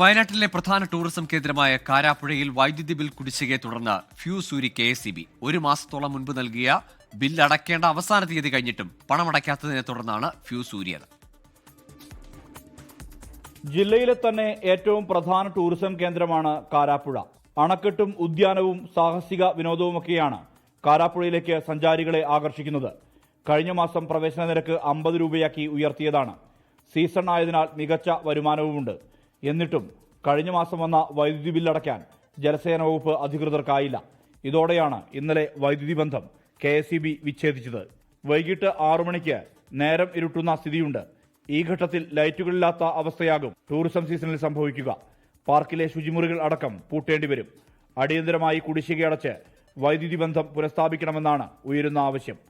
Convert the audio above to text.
വയനാട്ടിലെ പ്രധാന ടൂറിസം കേന്ദ്രമായ കാരാപ്പുഴയിൽ വൈദ്യുതി ബിൽ കുടിശ്ശികയെ തുടർന്ന് ഫ്യൂസ് ഊരി കെ എസ് ബി ഒരു മാസത്തോളം മുൻപ് നൽകിയ ബിൽ അടയ്ക്കേണ്ട അവസാന തീയതി കഴിഞ്ഞിട്ടും പണമടയ്ക്കാത്തതിനെ തുടർന്നാണ് ഫ്യൂസ് ഊരിയത് ജില്ലയിലെ തന്നെ ഏറ്റവും പ്രധാന ടൂറിസം കേന്ദ്രമാണ് കാരാപ്പുഴ. അണക്കെട്ടും ഉദ്യാനവും സാഹസിക വിനോദവുമൊക്കെയാണ് കാരാപ്പുഴയിലേക്ക് സഞ്ചാരികളെ ആകർഷിക്കുന്നത്. കഴിഞ്ഞ മാസം പ്രവേശന നിരക്ക് അമ്പത് രൂപയാക്കി ഉയർത്തിയതാണ്. സീസൺ ആയതിനാൽ മികച്ച വരുമാനവുമുണ്ട്. എന്നിട്ടും കഴിഞ്ഞ മാസം വന്ന വൈദ്യുതി ബില്ലടയ്ക്കാൻ ജലസേന വകുപ്പ് അധികൃതർക്കായില്ല. ഇതോടെയാണ് ഇന്നലെ വൈദ്യുതി ബന്ധം കെ എസ് ഇ ബി വിച്ഛേദിച്ചത്. വൈകിട്ട് ആറു മണിക്ക് നേരം ഇരുട്ടുന്ന സ്ഥിതിയുണ്ട്. ഈ ഘട്ടത്തിൽ ലൈറ്റുകളില്ലാത്ത അവസ്ഥയാകും ടൂറിസം സീസണിൽ സംഭവിക്കുക. പാർക്കിലെ ശുചിമുറികൾ അടക്കം പൂട്ടേണ്ടി വരും. അടിയന്തരമായി കുടിശ്ശികയടച്ച് വൈദ്യുതി ബന്ധം പുനഃസ്ഥാപിക്കണമെന്നാണ് ഉയരുന്ന ആവശ്യം.